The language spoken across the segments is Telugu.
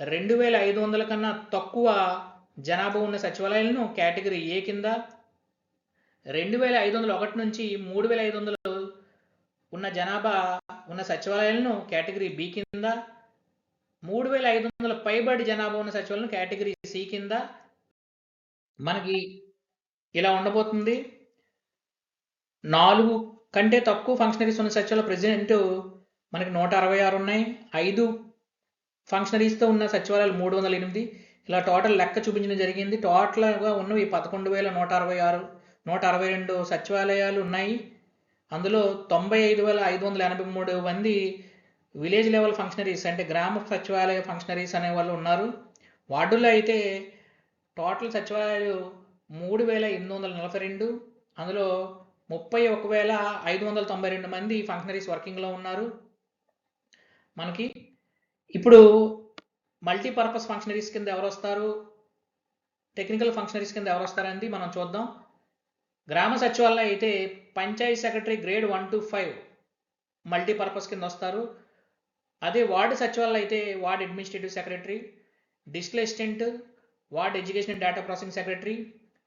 రెండు వేల ఐదు వందల కన్నా తక్కువ జనాభా ఉన్న సచివాలయాలను కేటగిరీ ఏ కింద? రెండు వేల ఐదు వందల ఒకటి నుంచి మూడు వేల ఐదు వందలు ఉన్న జనాభా ఉన్న సచివాలయాలను కేటగిరీ బి కింద? మూడు వేల ఐదు వందల పైబడి జనాభా ఉన్న సచివాలయం కేటగిరీ సి కింద? మనకి ఇలా ఉండబోతుంది. నాలుగు కంటే తక్కువ ఫంక్షనరీస్ ఉన్న సచివాలయ ప్రెసిడెంట్ మనకి నూట అరవై ఆరు ఉన్నాయి. ఐదు ఫంక్షనరీస్తో ఉన్న సచివాలయాలు మూడు వందల ఎనిమిది. ఇలా టోటల్ లెక్క చూపించడం జరిగింది. టోటల్గా ఉన్నవి పదకొండు వేల నూట అరవై ఆరు నూట అరవై రెండు సచివాలయాలు ఉన్నాయి. అందులో తొంభై ఐదు వేల ఐదు వందల ఎనభై మూడు మంది విలేజ్ లెవెల్ ఫంక్షనరీస్ అంటే గ్రామ సచివాలయ ఫంక్షనరీస్ అనే వాళ్ళు ఉన్నారు. వార్డుల్లో అయితే టోటల్ సచివాలయాలు మూడు వేల ఎనిమిది వందల నలభై రెండు అందులో ముప్పై ఒక వేల ఐదు వందల తొంభై రెండు మంది ఫంక్షనరీస్ వర్కింగ్లో ఉన్నారు. మనకి ఇప్పుడు మల్టీపర్పస్ ఫంక్షనరీస్ కింద ఎవరు వస్తారు? టెక్నికల్ ఫంక్షనరీస్ కింద ఎవరు వస్తారనేది మనం చూద్దాం. గ్రామ సచివాలయం అయితే panchayat secretary grade one two five multipurpose కింద వస్తారు. అదే వార్డు సచివాలయం అయితే ward administrative secretary digital assistant ward education and data processing secretary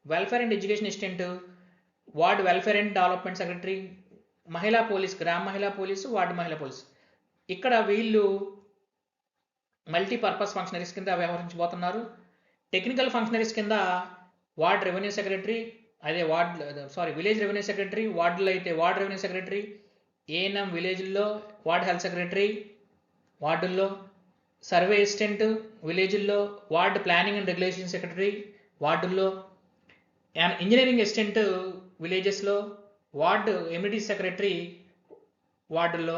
welfare and education assistant ward welfare and development secretary మహిళా పోలీస్ గ్రామ మహిళా పోలీసు వార్డు మహిళా పోలీస్. ఇక్కడ వీళ్ళు మల్టీపర్పస్ ఫంక్షనరీస్ కింద వ్యవహరించబోతున్నారు. టెక్నికల్ ఫంక్షనరీస్ కింద వార్డ్ రెవెన్యూ సెక్రటరీ అదే ward sorry village revenue secretary వార్డులో అయితే వార్డ్ రెవెన్యూ సెక్రటరీ ఏఎన్ఎం విలేజ్లో వార్డ్ హెల్త్ సెక్రటరీ వార్డుల్లో survey assistant విలేజ్ల్లో ward planning and regulation secretary వార్డుల్లో ఇంజనీరింగ్ అసిస్టెంట్ విలేజెస్లో వార్డ్ ఎమ్యూనిటీ సెక్రటరీ వార్డుల్లో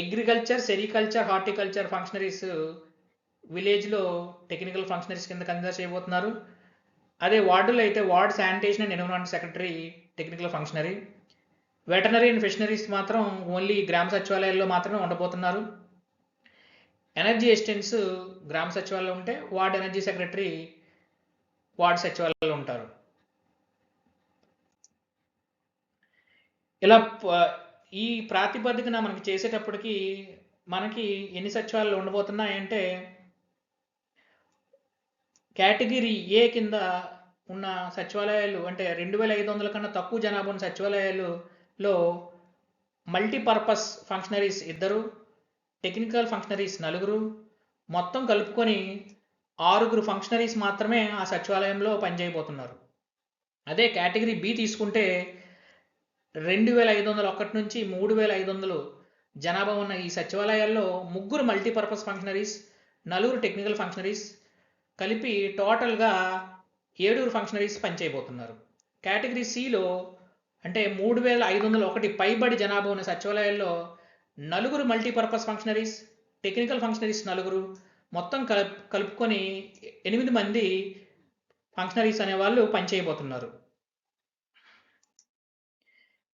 అగ్రికల్చర్ సెరికల్చర్ హార్టికల్చర్ ఫంక్షనరీస్ విలేజ్లో టెక్నికల్ ఫంక్షనరీస్ కింద కన్సిడర్ చేయబోతున్నారు. అదే వార్డులో అయితే ward sanitation and environment secretary technical functionary veterinary and fisheries మాత్రం ఓన్లీ గ్రామ సచివాలయాల్లో మాత్రమే ఉండబోతున్నారు. ఎనర్జీ అసిస్టెంట్స్ గ్రామ సచివాలయం ఉంటే వార్డ్ ఎనర్జీ సెక్రటరీ వార్డ్ సచివాలయంలో ఉంటారు. ఇలా ఈ ప్రాతిపదికన మనకి చేసేటప్పటికి మనకి ఎన్ని సచివాలయాలు ఉండబోతున్నాయంటే కేటగిరీ ఏ కింద ఉన్న సచివాలయాలు అంటే రెండు వేల ఐదు వందల కన్నా తక్కువ జనాభా ఉన్న సచివాలయాలులో మల్టీపర్పస్ ఫంక్షనరీస్ ఇద్దరు టెక్నికల్ ఫంక్షనరీస్ నలుగురు మొత్తం కలుపుకొని ఆరుగురు ఫంక్షనరీస్ మాత్రమే ఆ సచివాలయంలో పనిచేయబోతున్నారు. అదే కేటగిరీ బి తీసుకుంటే రెండు వేల ఐదు వందల ఒకటి నుంచి మూడు వేల ఐదు వందలు జనాభా ఉన్న ఈ సచివాలయాల్లో ముగ్గురు మల్టీపర్పస్ ఫంక్షనరీస్ నలుగురు టెక్నికల్ ఫంక్షనరీస్ కలిపి టోటల్గా ఏడుగురు ఫంక్షనరీస్ పనిచేయబోతున్నారు. కేటగిరీ సిలో అంటే మూడు వేల ఐదు వందల ఒకటి పైబడి జనాభా ఉన్న సచివాలయాల్లో నలుగురు మల్టీపర్పస్ ఫంక్షనరీస్ టెక్నికల్ ఫంక్షనరీస్ నలుగురు మొత్తం కలు కలుపుకొని ఎనిమిది మంది ఫంక్షనరీస్ అనేవాళ్ళు పనిచేయబోతున్నారు.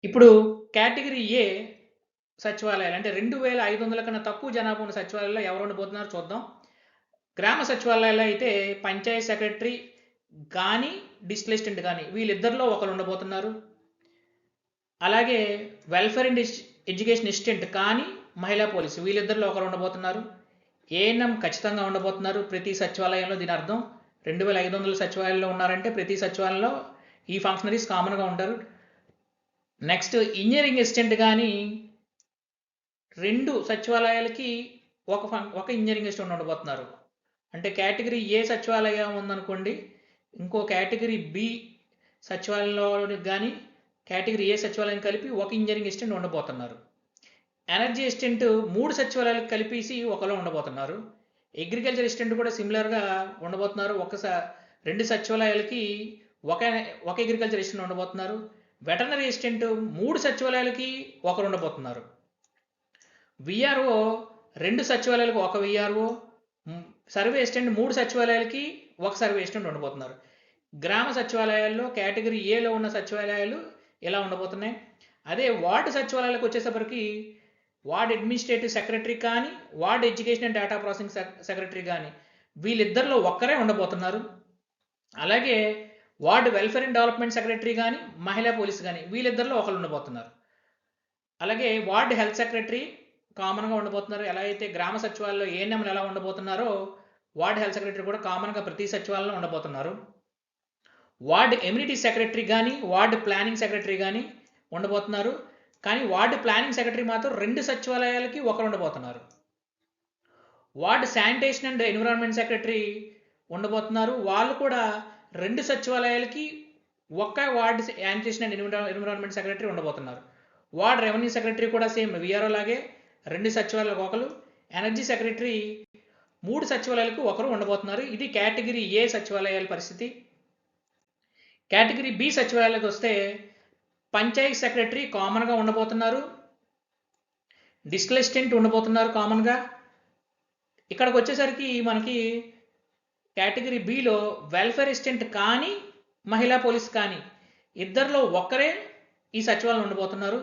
ఇప్పుడు కేటగిరీ ఏ సచివాలయాలు? అంటే రెండు వేల ఐదు వందల కన్నా తక్కువ జనాభా ఉన్న సచివాలయాల్లో ఎవరు ఉండబోతున్నారో చూద్దాం. గ్రామ సచివాలయాల్లో అయితే పంచాయత్ సెక్రటరీ కానీ డిజిటల్ అసిస్టెంట్ కానీ వీళ్ళిద్దరిలో ఒకరు ఉండబోతున్నారు. అలాగే వెల్ఫేర్ అండ్ ఎడ్యుకేషన్ అసిస్టెంట్ కానీ మహిళా పోలీసు వీళ్ళిద్దరిలో ఒకరు ఉండబోతున్నారు. ఏఎన్ఎం ఖచ్చితంగా ఉండబోతున్నారు ప్రతి సచివాలయంలో దీని అర్థం. రెండు వేల ఐదు వందల సచివాలయంలో ఉన్నారంటే ప్రతి సచివాలయంలో ఈ ఫంక్షనరీస్ కామన్గా ఉంటారు. నెక్స్ట్ ఇంజనీరింగ్ అసిస్టెంట్ కానీ రెండు సచివాలయాలకి ఒక ఫం- ఒక ఇంజనీరింగ్ అసిస్టెంట్ ఉండబోతున్నారు. అంటే కేటగిరీ ఏ సచివాలయం ఉందనుకోండి ఇంకో కేటగిరీ బి సచివాలయంలో కానీ కేటగిరీ ఏ సచివాలయం కలిపి ఒక ఇంజనీరింగ్ అసిస్టెంట్ ఉండబోతున్నారు. ఎనర్జీ అసిస్టెంట్ మూడు సచివాలయాలకు కలిపేసి ఒకలో ఉండబోతున్నారు. అగ్రికల్చర్ అసిస్టెంట్ కూడా సిమిలర్గా ఉండబోతున్నారు. ఒక స- రెండు సచివాలయాలకి ఒక ఒక అగ్రికల్చర్ అసిస్టెంట్ ఉండబోతున్నారు. వెటనరీ అసిస్టెంట్ మూడు సచివాలయాలకి ఒకరు ఉండబోతున్నారు. విఆర్ఓ రెండు సచివాలయాలకు ఒక విఆర్ఓ సర్వే అసిస్టెంట్ మూడు సచివాలయాలకి ఒక సర్వే అసిస్టెంట్ ఉండబోతున్నారు. గ్రామ సచివాలయాల్లో కేటగిరీ ఏలో ఉన్న సచివాలయాలు ఇలా ఉండబోతున్నాయి. అదే వార్డు సచివాలయాలకు వచ్చేసరికి వార్డ్ అడ్మినిస్ట్రేటివ్ సెక్రటరీ కానీ ward education and data processing secretary కానీ వీళ్ళిద్దరిలో ఒక్కరే ఉండబోతున్నారు. అలాగే ward welfare and development secretary కానీ మహిళా పోలీస్ కానీ వీళ్ళిద్దరిలో ఒకరు ఉండబోతున్నారు. అలాగే వార్డ్ హెల్త్ సెక్రటరీ కామన్గా ఉండబోతున్నారు. ఎలా అయితే గ్రామ సచివాలయంలో ఏఎన్ఎంలు ఎలా ఉండబోతున్నారో వార్డ్ హెల్త్ సెక్రటరీ కూడా కామన్గా ప్రతి సచివాలయంలో ఉండబోతున్నారు. వార్డ్ ఎమ్యూనిటీ సెక్రటరీ కానీ వార్డ్ ప్లానింగ్ సెక్రటరీ కానీ ఉండబోతున్నారు. కానీ వార్డ్ ప్లానింగ్ సెక్రటరీ మాత్రం రెండు సచివాలయాలకి ఒకరు ఉండబోతున్నారు. Ward sanitation and environment secretary ఉండబోతున్నారు. వాళ్ళు కూడా రెండు సచివాలయాలకి ఒక్క ward sanitation and environment secretary ఉండబోతున్నారు. Ward revenue secretary కూడా సేమ్ విఆర్ఓ లాగే రెండు సచివాలయాలకు ఒకరు ఎనర్జీ సెక్రటరీ మూడు సచివాలయాలకు ఒకరు ఉండబోతున్నారు. ఇది కేటగిరీ ఏ సచివాలయాల పరిస్థితి? కేటగిరీ బి సచివాలయాలకు వస్తే పంచాయతీ సెక్రటరీ కామన్గా ఉండబోతున్నారు. డిస్క్లెస్టెంట్ ఉండబోతున్నారు కామన్గా. ఇక్కడికి వచ్చేసరికి మనకి కేటగిరీ బిలో వెల్ఫేర్ అసిస్టెంట్ కానీ మహిళా పోలీస్ కానీ ఇద్దరిలో ఒక్కరే ఈ సచివాలయం ఉండబోతున్నారు.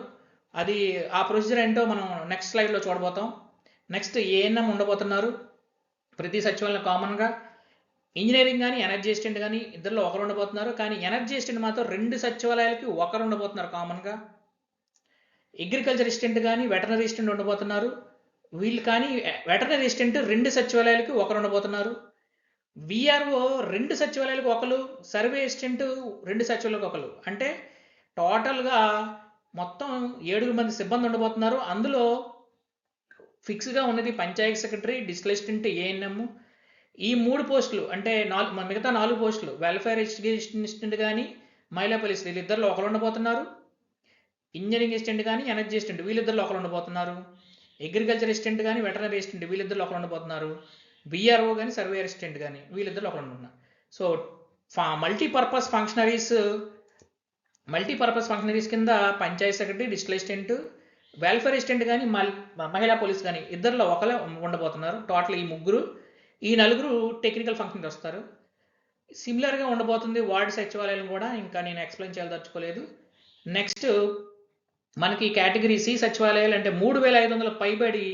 అది ఆ ప్రొసీజర్ ఏంటో మనం నెక్స్ట్ స్లైడ్లో చూడబోతాం. Next ANM ఉండబోతున్నారు. ప్రతి సచివాలయం కామన్గా ఇంజనీరింగ్ కానీ ఎనర్జీ అసిస్టెంట్ కానీ ఇద్దరిలో ఒకరు ఉండబోతున్నారు. కానీ ఎనర్జీ అసిస్టెంట్ మాత్రం రెండు సచివాలయాలకి ఒకరు ఉండబోతున్నారు కామన్గా అగ్రికల్చర్ అసిస్టెంట్ కానీ వెటనరీ అసిస్టెంట్ ఉండబోతున్నారు. వీళ్ళు కానీ వెటనరీ అసిస్టెంట్ రెండు సచివాలయాలకి ఒకరు ఉండబోతున్నారు. విఆర్ఓ రెండు సచివాలయాలకు ఒకరు సర్వే అసిస్టెంట్ రెండు సచివాలయాలకు ఒకరు అంటే టోటల్గా మొత్తం ఏడుగురు మంది సిబ్బంది ఉండబోతున్నారు. అందులో ఫిక్స్గా ఉన్నది panchayati secretary digital assistant ANM ఈ మూడు పోస్టులు అంటే నాలుగు మిగతా నాలుగు పోస్టులు వెల్ఫేర్ అసిస్టెంట్ కానీ మహిళా పోలీస్ వీళ్ళిద్దరిలో ఒకరు ఉండబోతున్నారు. ఇంజనీరింగ్ అసిస్టెంట్ కానీ ఎనర్జీ అసిస్టెంట్ వీళ్ళిద్దరిలో ఒకరు ఉండబోతున్నారు. అగ్రికల్చర్ అసిస్టెంట్ కానీ వెటనరీ అసిస్టెంట్ వీళ్ళిద్దరిలో ఒకరు ఉండబోతున్నారు. విఆర్ఓ కానీ సర్వే అసిస్టెంట్ కానీ వీళ్ళిద్దరు ఒకరు ఉన్నారు సో ఫా మల్టీపర్పస్ ఫంక్షనరీస్ మల్టీపర్పస్ ఫంక్షనరీస్ కింద panchayat secretary digital assistant welfare assistant కానీ మహిళా పోలీస్ కానీ ఇద్దరిలో ఒకరే ఉండబోతున్నారు. టోటల్ ఈ ముగ్గురు. ఈ నలుగురు టెక్నికల్ ఫంక్షన్కి వస్తారు. సిమిలర్గా ఉండబోతుంది వార్డు సచివాలయం కూడా. ఇంకా నేను ఎక్స్ప్లెయిన్ చేయదలుచుకోలేదు. నెక్స్ట్ మనకి కేటగిరీ సి సచివాలయాలు అంటే మూడు వేల ఐదు వందల పైబడి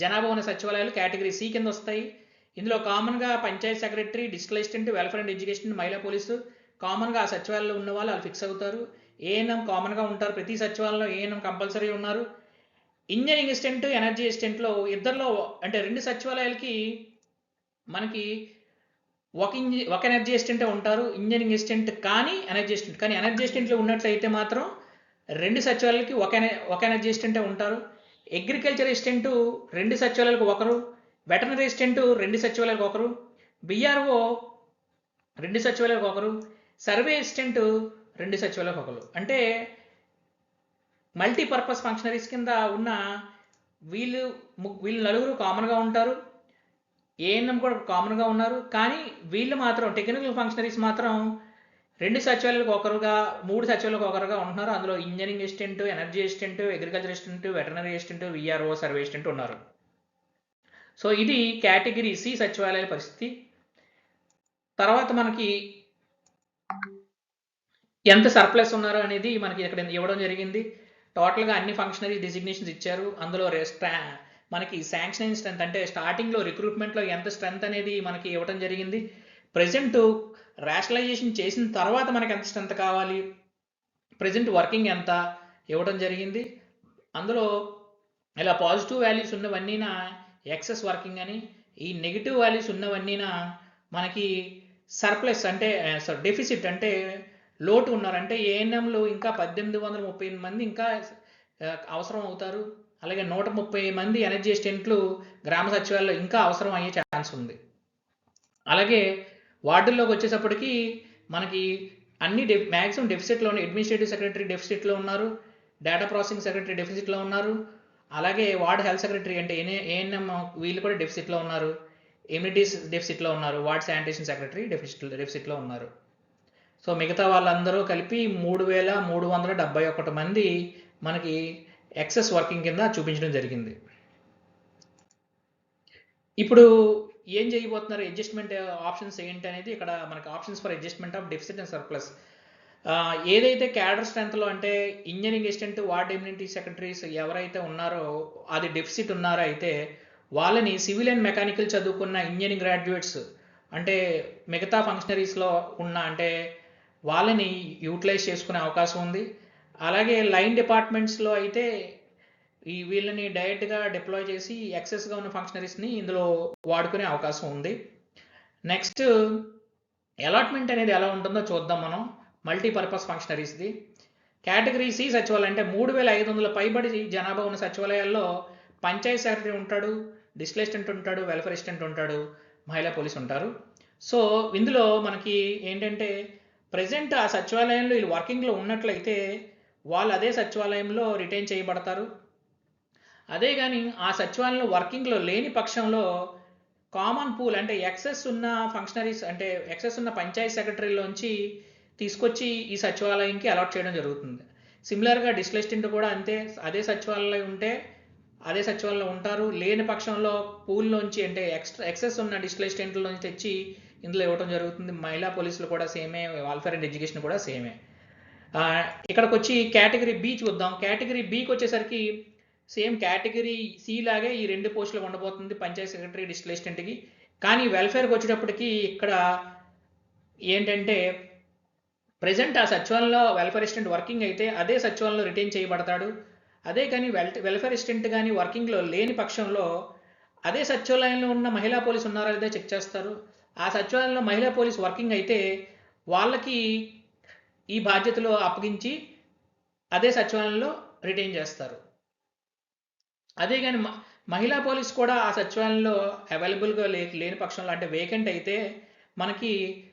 జనాభా ఉన్న సచివాలయాలు కేటగిరీ సి కింద వస్తాయి. ఇందులో కామన్గా panchayat secretary digital assistant welfare and education మహిళా పోలీసు కామన్గా ఆ సచివాలయంలో ఉన్న వాళ్ళు వాళ్ళు ఫిక్స్ అవుతారు. ఏఎన్ఎం కామన్గా ఉంటారు. ప్రతి సచివాలయంలో ఏఎన్ఎం కంపల్సరీ ఉన్నారు. ఇంజనీరింగ్ అసిస్టెంట్ ఎనర్జీ అసిస్టెంట్లో ఇద్దరిలో అంటే రెండు సచివాలయాలకి మనకి ఒక ఇంజి ఒక ఎనర్జీ అసిస్టెంటే ఉంటారు. ఇంజనీరింగ్ అసిస్టెంట్ కానీ ఎనర్జీ అసిస్టెంట్ కానీ ఎనర్జీ అసిస్టెంట్లో ఉన్నట్లయితే మాత్రం రెండు సచివాలయాలకి ఒక ఒక ఎనర్జీ అసిస్టెంటే ఉంటారు. అగ్రికల్చర్ అసిస్టెంట్ రెండు సచివాలయాలకు ఒకరు. వెటనరీ అసిస్టెంట్ రెండు సచివాలయాలకు ఒకరు బిఆర్ఓ రెండు సచివాలయాలకు ఒకరు సర్వే అసిస్టెంట్ రెండు సచివాలయాలకు ఒకరు. అంటే మల్టీపర్పస్ ఫంక్షనరీస్ కింద ఉన్న వీళ్ళు ము- వీళ్ళు నలుగురు కామన్గా ఉంటారు. ఏఎన్ఎం కూడా కామన్గా ఉన్నారు. కానీ వీళ్ళు మాత్రం టెక్నికల్ ఫంక్షనరీస్ మాత్రం రెండు సచివాలయాలకు ఒకరుగా మూడు సచివాలయాలకు ఒకరుగా ఉంటున్నారు. అందులో engineering assistant energy assistant agriculture assistant veterinary assistant VRO survey assistant ఉన్నారు. సో ఇది కేటగిరీ సి సచివాలయాల పరిస్థితి. తర్వాత మనకి ఎంత సర్ప్లస్ ఉన్నారో అనేది మనకి ఇక్కడ ఇవ్వడం జరిగింది. టోటల్గా అన్ని ఫంక్షనరీ డిజిగ్నేషన్స్ ఇచ్చారు. అందులో స్ట్రా మనకి శాంక్షన్ స్ట్రెంత్ అంటే స్టార్టింగ్లో రిక్రూట్మెంట్లో ఎంత స్ట్రెంత్ అనేది మనకి ఇవ్వడం జరిగింది. ప్రజెంట్ రేషనలైజేషన్ చేసిన తర్వాత మనకి ఎంత స్ట్రెంత్ కావాలి? ప్రజెంట్ వర్కింగ్ ఎంత ఇవ్వడం జరిగింది. అందులో ఇలా పాజిటివ్ వాల్యూస్ ఉన్నవన్నీనా ఎక్సెస్ వర్కింగ్ అని ఈ నెగిటివ్ వాల్యూస్ ఉన్నవన్నీనా మనకి సర్ప్లస్ అంటే డెఫిసిట్ అంటే లోటు ఉన్నారంటే ఏఎన్ఎంలు ఇంకా పద్దెనిమిది వందల ముప్పై ఎనిమిది మంది ఇంకా అవసరం అవుతారు. అలాగే నూట ముప్పై మంది ఎనర్జీ అసిస్టెంట్లు గ్రామ సచివాలయంలో ఇంకా అవసరం అయ్యే ఛాన్స్ ఉంది. అలాగే వార్డుల్లోకి వచ్చేటప్పటికి మనకి అన్ని డె మ్యాక్సిమం డెఫిసిట్లో ఉన్నాయి అడ్మినిస్ట్రేటివ్ సెక్రటరీ డెఫిసిట్లో ఉన్నారు డేటా ప్రాసెసింగ్ సెక్రటరీ డెఫిసిట్లో ఉన్నారు అలాగే వార్డ్ హెల్త్ సెక్రటరీ అంటే ఏనే ఏఎన్ఎం వీళ్ళు కూడా డెఫిసిట్లో ఉన్నారు. ఇమ్యూనిటీస్ డెఫిసిట్లో ఉన్నారు. వార్డ్ శానిటేషన్ సెక్రటరీ డెఫిసిట్ డెఫిసిట్లో ఉన్నారు. సో మిగతా వాళ్ళందరూ కలిపి మూడు వేల మూడు వందల డెబ్బై ఒకటి మంది మనకి ఎక్సెస్ వర్కింగ్ కింద చూపించడం జరిగింది. ఇప్పుడు ఏం చేయబోతున్నారు? అడ్జస్ట్మెంట్ ఆప్షన్స్ ఏంటి అనేది ఇక్కడ మనకి options for adjustment of deficit and surplus ఏదైతే క్యాడర్ స్ట్రెంత్లో అంటే engineering assistant ward immunity secretaries ఎవరైతే ఉన్నారో అది డెఫిసిట్ ఉన్నారో అయితే వాళ్ళని సివిల్ అండ్ మెకానికల్ చదువుకున్న ఇంజనీరింగ్ గ్రాడ్యుయేట్స్ అంటే మిగతా ఫంక్షనరీస్లో ఉన్న అంటే వాళ్ళని యూటిలైజ్ చేసుకునే అవకాశం ఉంది. అలాగే లైన్ డిపార్ట్మెంట్స్లో అయితే ఈ వీళ్ళని డైరెక్ట్గా డిప్లాయ్ చేసి ఎక్సెస్గా ఉన్న ఫంక్షనరీస్ని ఇందులో వాడుకునే అవకాశం ఉంది. నెక్స్ట్ అలాట్మెంట్ అనేది ఎలా ఉంటుందో చూద్దాం మనం. మల్టీపర్పస్ ఫంక్షనరీస్ది కేటగిరీ సి సచివాలయం అంటే మూడు వేల ఐదు వందల పైబడి జనాభా ఉన్న సచివాలయాల్లో పంచాయత్ సెక్రటరీ ఉంటాడు డిస్ట్రిక్ట్ ఉంటాడు వెల్ఫేర్ అసిస్టెంట్ ఉంటాడు మహిళా పోలీస్ ఉంటారు. సో ఇందులో మనకి ఏంటంటే ప్రజెంట్ ఆ సచివాలయంలో వీళ్ళు వర్కింగ్లో ఉన్నట్లయితే వాళ్ళు అదే సచివాలయంలో రిటైన్ చేయబడతారు. అదే కానీ ఆ సచివాలయంలో వర్కింగ్లో లేని పక్షంలో కామన్ పూల్ అంటే ఎక్సెస్ ఉన్న ఫంక్షనరీస్ అంటే ఎక్సెస్ ఉన్న పంచాయత్ సెక్రటరీలోంచి తీసుకొచ్చి ఈ సచివాలయంకి అలాట్ చేయడం జరుగుతుంది. సిమిలర్గా డిస్లెస్టెంట్ కూడా అంతే అదే సచివాలయం ఉంటే అదే సచివాలయంలో ఉంటారు. లేని పక్షంలో పూల్లోంచి అంటే ఎక్స్ట్రా ఎక్సెస్ ఉన్న నుంచి తెచ్చి ఇందులో ఇవ్వడం జరుగుతుంది. మహిళా పోలీసులు కూడా సేమే వెల్ఫేర్ అండ్ ఎడ్యుకేషన్ కూడా సేమే. ఇక్కడికి వచ్చి కేటగిరీ బి చూద్దాం కేటగిరీ బికి వచ్చేసరికి సేమ్ కేటగిరీ సి లాగే ఈ రెండు పోస్టులు ఉండబోతుంది పంచాయత్ సెక్రటరీ డిస్ట్రిక్ట్ అసిస్టెంట్కి కానీ వెల్ఫేర్కి వచ్చేటప్పటికి ఇక్కడ ఏంటంటే ప్రజెంట్ ఆ సచివాలయంలో వెల్ఫేర్ అసిస్టెంట్ వర్కింగ్ అయితే అదే సచివాలయంలో రిటైన్ చేయబడతాడు. అదే కానీ వెల్ వెల్ఫేర్ అసిస్టెంట్ కానీ వర్కింగ్లో లేని పక్షంలో అదే సచివాలయంలో ఉన్న మహిళా పోలీస్ ఉన్నారా లేదా చెక్ చేస్తారు. ఆ సచివాలయంలో మహిళా పోలీస్ వర్కింగ్ అయితే వాళ్ళకి ఈ బాధ్యతలు అప్పగించి అదే సచివాలయంలో రిటైన్ చేస్తారు. అదే కానీ మ- మహిళా పోలీస్ కూడా ఆ సచివాలయంలో అవైలబుల్గా లే లేని పక్షంలో అంటే వేకెంట్ అయితే మనకి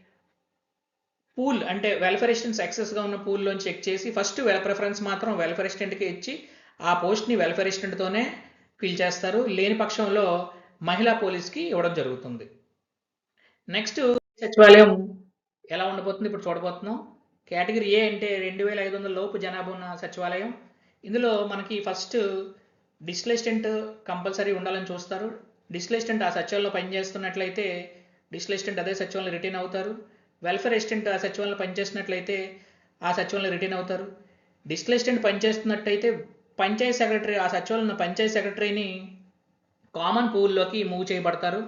పూల్ అంటే వెల్ఫేర్ అసిస్టెంట్స్ సక్సెస్గా ఉన్న పూల్లోంచి చెక్ చేసి ఫస్ట్ వెల్ ప్రిఫరెన్స్ మాత్రం వెల్ఫేర్ అసిస్టెంట్కి ఇచ్చి ఆ పోస్ట్ని వెల్ఫేర్ అసిస్టెంట్తోనే ఫిల్ చేస్తారు. లేని పక్షంలో మహిళా పోలీస్కి ఇవ్వడం జరుగుతుంది. నెక్స్ట్ సచివాలయం ఎలా ఉండబోతుంది? ఇప్పుడు చూడబోతున్నాం. కేటగిరీ ఏ అంటే రెండు వేల ఐదు వందల లోపు జనాభా ఉన్న సచివాలయం. ఇందులో మనకి ఫస్ట్ డిస్టిల్ అసిస్టెంట్ కంపల్సరీ ఉండాలని చూస్తారు. డిస్టిల్ అసిస్టెంట్ ఆ సచివాలయంలో పనిచేస్తున్నట్లయితే డిస్టిల్ అసిస్టెంట్ అదే సచివాలయంలో రిటైన్ అవుతారు. వెల్ఫేర్ అసిస్టెంట్ ఆ సచివాలయంలో పనిచేసినట్లయితే ఆ సచివాలయంలో రిటైన్ అవుతారు. డిస్టిల్ అసిస్టెంట్ పనిచేస్తున్నట్టయితే పంచాయత్ సెక్రటరీ ఆ సచివాలయం పంచాయతీ సెక్రటరీని కామన్ పూల్లోకి మూవ్ చేయబడతారు.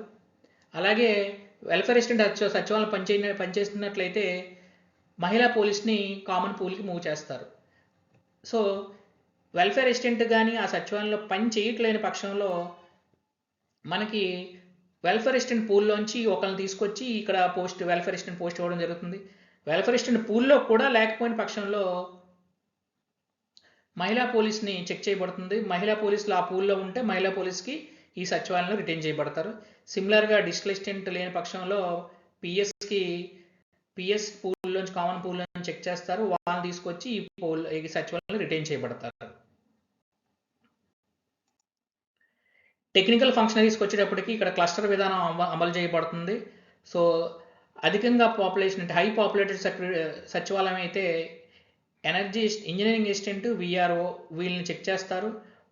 అలాగే వెల్ఫేర్ అసిస్టెంట్ సచివాలయం పనిచే పనిచేస్తున్నట్లయితే మహిళా పోలీస్ని కామన్ పూల్కి మూవ్ చేస్తారు. సో వెల్ఫేర్ అసిస్టెంట్ కానీ ఆ సచివాలయంలో పని చేయట్లేని పక్షంలో మనకి వెల్ఫేర్ అసిస్టెంట్ పూల్లోంచి ఒకరిని తీసుకొచ్చి ఇక్కడ పోస్ట్ వెల్ఫేర్ అసిస్టెంట్ పోస్ట్ ఇవ్వడం జరుగుతుంది. వెల్ఫేర్ అసిస్టెంట్ పూల్లో కూడా లేకపోయిన పక్షంలో మహిళా పోలీస్ని చెక్ చేయబడుతుంది. మహిళా పోలీసులు ఆ పూల్లో ఉంటే మహిళా పోలీస్కి ఈ సచివాలయంలో రిటైన్ చేయబడతారు. సిమిలర్గా డిస్టిల్ అసిస్టెంట్ లేని పక్షంలో పిఎస్కి పిఎస్ పూల్లోంచి కామన్ పూల్లోంచి చెక్ చేస్తారు. వాళ్ళని తీసుకొచ్చి ఈ పూల్ ఈ సచివాలయంలో రిటైన్ చేయబడతారు. టెక్నికల్ ఫంక్షనరీస్కి వచ్చేటప్పటికి ఇక్కడ క్లస్టర్ విధానం అమలు చేయబడుతుంది. సో అధికంగా పాపులేషన్ అంటే హై పాపులేటెడ్ సచివాలయం అయితే ఎనర్జీ ఇంజనీరింగ్ అసిస్టెంట్ విఆర్ఓ వీళ్ళని చెక్ చేస్తారు.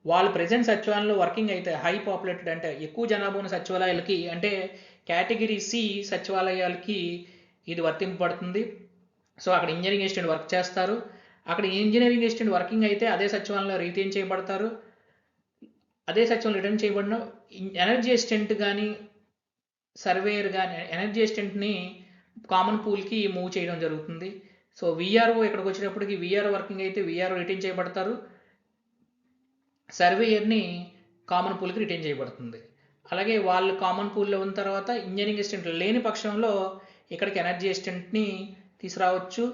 వాళ్ళు ప్రజెంట్ సచివాలయంలో వర్కింగ్ అయితే హై పాపులేటెడ్ అంటే ఎక్కువ జనాభా ఉన్న సచివాలయాలకి అంటే కేటగిరీ సి సచివాలయాలకి ఇది వర్తింపబడుతుంది. సో అక్కడ ఇంజనీరింగ్ అసిస్టెంట్ వర్క్ చేస్తారు. అక్కడ ఇంజనీరింగ్ అసిస్టెంట్ వర్కింగ్ అయితే అదే సచివాలయంలో రిటైన్ చేయబడతారు. అదే సచివాలయం రిటర్న్ చేయబడిన ఎనర్జీ అసిస్టెంట్ కానీ సర్వేయర్ కానీ ఎనర్జీ అసిస్టెంట్ని కామన్ పూల్కి మూవ్ చేయడం జరుగుతుంది. సో విఆర్ఓ ఇక్కడికి వచ్చినప్పటికి విఆర్ఓ వర్కింగ్ అయితే విఆర్ఓ రిటైన్ చేయబడతారు. సర్వేయర్ని కామన్ పూల్కి రిటైన్ చేయబడుతుంది. అలాగే వాళ్ళు కామన్ పూల్లో ఉన్న తర్వాత ఇంజనీరింగ్ అసిస్టెంట్ లేని పక్షంలో ఇక్కడికి ఎనర్జీ అసిస్టెంట్ని తీసుకురావచ్చు.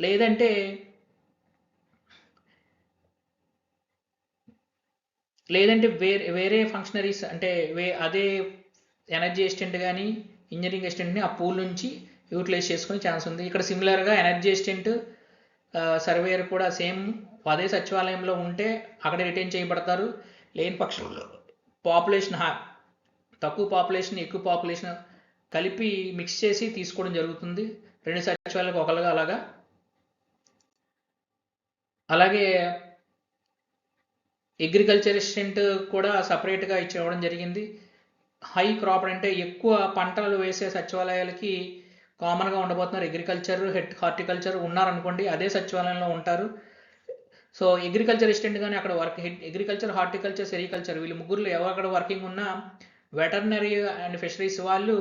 లేదంటే లేదంటే వేరే వేరే ఫంక్షనరీస్ అంటే వే అదే ఎనర్జీ ఎస్టెంట్ కానీ ఇంజనీరింగ్ ఎస్టెంట్ని ఆ పూల్ నుంచి యూటిలైజ్ చేసుకునే ఛాన్స్ ఉంది. ఇక్కడ సిమిలర్గా ఎనర్జీ ఎస్టెంట్ సర్వేయర్ కూడా సేమ్ అదే సచివాలయంలో ఉంటే అక్కడ రిటైన్ చేయబడతారు. లేని పక్షంలో పాపులేషన్ తక్కువ పాపులేషన్ ఎక్కువ పాపులేషన్ కలిపి మిక్స్ చేసి తీసుకోవడం జరుగుతుంది. రెండు సచివాలయాలకు ఒకలుగా అలాగా. అలాగే అగ్రికల్చర్ అసిస్టెంట్ కూడా సపరేట్గా ఇచ్చేవడం జరిగింది. హై క్రాప్ అంటే ఎక్కువ పంటలు వేసే సచివాలయాలకి కామన్గా ఉండబోతున్నారు. అగ్రికల్చర్ హెడ్ హార్టికల్చర్ ఉన్నారనుకోండి అదే సచివాలయంలో ఉంటారు. సో అగ్రికల్చర్ అసిస్టెంట్ కానీ అక్కడ work head agriculture horticulture sericulture వీళ్ళు ముగ్గురులో ఎవరు వర్కింగ్ ఉన్నా వెటర్నరీ అండ్ ఫిషరీస్ వాళ్ళు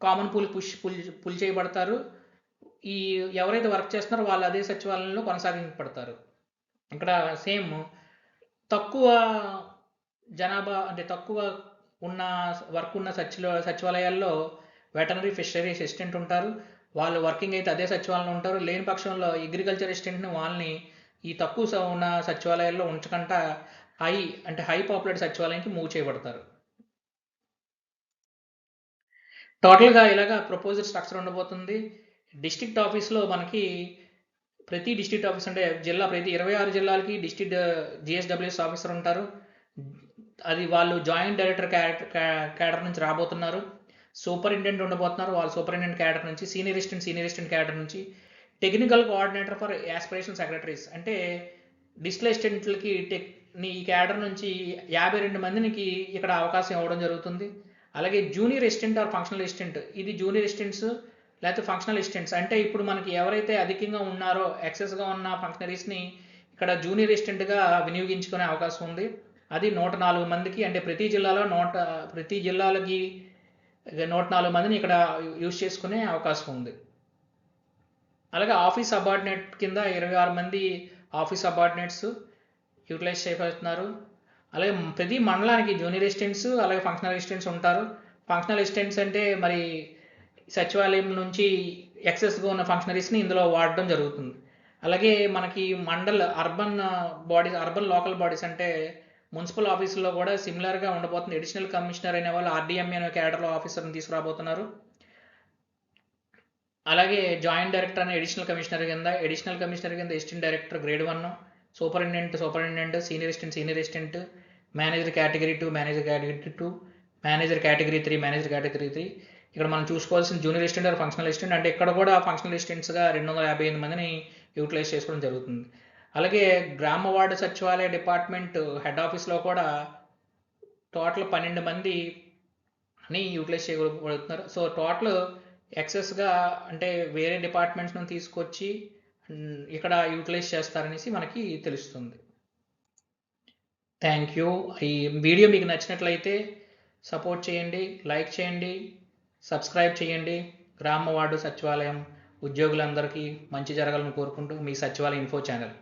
common pool push pull pull చేయబడతారు. ఈ ఎవరైతే వర్క్ చేస్తున్నారో వాళ్ళు అదే సచివాలయంలో కొనసాగింపబడతారు. ఇక్కడ సేమ్ తక్కువ జనాభా అంటే తక్కువ ఉన్న వర్క్ ఉన్న సచివ సచివాలయాల్లో వెటనరీ ఫిషరీ అసిస్టెంట్ ఉంటారు. వాళ్ళు వర్కింగ్ అయితే అదే సచివాలయంలో ఉంటారు. లేని పక్షంలో అగ్రికల్చర్ అసిస్టెంట్ని వాళ్ళని ఈ తక్కువ ఉన్న సచివాలయాల్లో ఉంచకుండా హై అంటే హై పాపులేట్ సచివాలయానికి మూవ్ చేయబడతారు. టోటల్గా ఇలాగా ప్రపోజల్ స్ట్రక్చర్ ఉండబోతుంది. డిస్ట్రిక్ట్ ఆఫీస్లో మనకి ప్రతి డిస్ట్రిక్ట్ ఆఫీస్ అంటే జిల్లా ప్రతి ఇరవై ఆరు జిల్లాలకి డిస్ట్రిక్ట్ జిఎస్డబ్ల్యూఎస్ ఆఫీసర్ ఉంటారు. అది వాళ్ళు జాయింట్ డైరెక్టర్ క్యాడర్ నుంచి రాబోతున్నారు. సూపరింటెండెంట్ ఉండబోతున్నారు. వాళ్ళు సూపరింటెండెంట్ క్యాడర్ నుంచి senior assistant senior assistant cadre నుంచి technical coordinator for aspiration secretaries. అంటే డిస్ప్లే అసిస్టెంట్లకి టెక్ ఈ క్యాడర్ నుంచి యాభై రెండు మందికి ఇక్కడ అవకాశం ఇవ్వడం జరుగుతుంది. అలాగే junior assistant or functional assistant. ఇది జూనియర్ అసిస్టెంట్స్ లేకపోతే ఫంక్షనల్ అసిస్టెంట్స్ అంటే ఇప్పుడు మనకి ఎవరైతే అధికంగా ఉన్నారో ఎక్సెస్గా ఉన్న ఫంక్షనరీస్ని ఇక్కడ జూనియర్ అసిస్టెంట్గా వినియోగించుకునే అవకాశం ఉంది. అది నూట నాలుగు మందికి అంటే ప్రతి జిల్లాలో నూట ప్రతి జిల్లాలకి నూట నాలుగు మందిని ఇక్కడ యూజ్ చేసుకునే అవకాశం ఉంది. అలాగే ఆఫీస్ అబార్డినేట్ కింద ఇరవై ఆరు మంది ఆఫీస్ అబార్డినేట్స్ యూటిలైజ్ చేయబడుతున్నారు అలాగే ప్రతి మండలానికి జూనియర్ అసిస్టెంట్స్ అలాగే ఫంక్షనల్ అసిస్టెంట్స్ ఉంటారు. ఫంక్షనల్ అసిస్టెంట్స్ అంటే మరి సచివాలయం నుంచి ఎక్సెస్గా ఉన్న ఫంక్షనరీస్ని ఇందులో వాడడం జరుగుతుంది. అలాగే మనకి mandal urban bodies urban local bodies అంటే మున్సిపల్ ఆఫీసుల్లో కూడా సిమిలర్గా ఉండబోతుంది. అడిషనల్ కమిషనర్ అనే వాళ్ళు ఆర్డీఎంఏ అనే క్యాడర్లో ఆఫీసర్ని తీసుకురాబోతున్నారు. అలాగే జాయింట్ డైరెక్టర్ అనే అడిషనల్ కమిషనర్ కింద అడిషనల్ కమిషనర్ కింద assistant director grade one superintendent superintendent senior assistant senior assistant manager category two manager category two manager category three manager category three ఇక్కడ మనం చూసుకోవాల్సిన junior assistant or functional assistant అంటే ఇక్కడ కూడా ఫంక్షనల్ అసిస్టెంట్స్గా రెండు వందల యాభై ఎనిమిది మందిని యూటిలైజ్ చేసుకోవడం జరుగుతుంది. అలాగే గ్రామ వార్డు సచివాలయ డిపార్ట్మెంట్ హెడ్ ఆఫీస్లో కూడా టోటల్ పన్నెండు మంది అని యూటిలైజ్ చేయబడుతున్నారు సో టోటల్ ఎక్సెస్గా అంటే వేరే డిపార్ట్మెంట్స్ నుంచి తీసుకొచ్చి ఇక్కడ యూటిలైజ్ చేస్తారనేసి మనకి తెలుస్తుంది. థ్యాంక్ యూ ఈ వీడియో మీకు నచ్చినట్లయితే సపోర్ట్ చేయండి లైక్ చేయండి. సబ్స్క్రైబ్ చేయండి. గ్రామ వార్డు సచివాలయం ఉద్యోగులందరికీ మంచి జరగాలని కోరుకుంటూ మీ సచివాలయం ఇన్ఫో ఛానల్.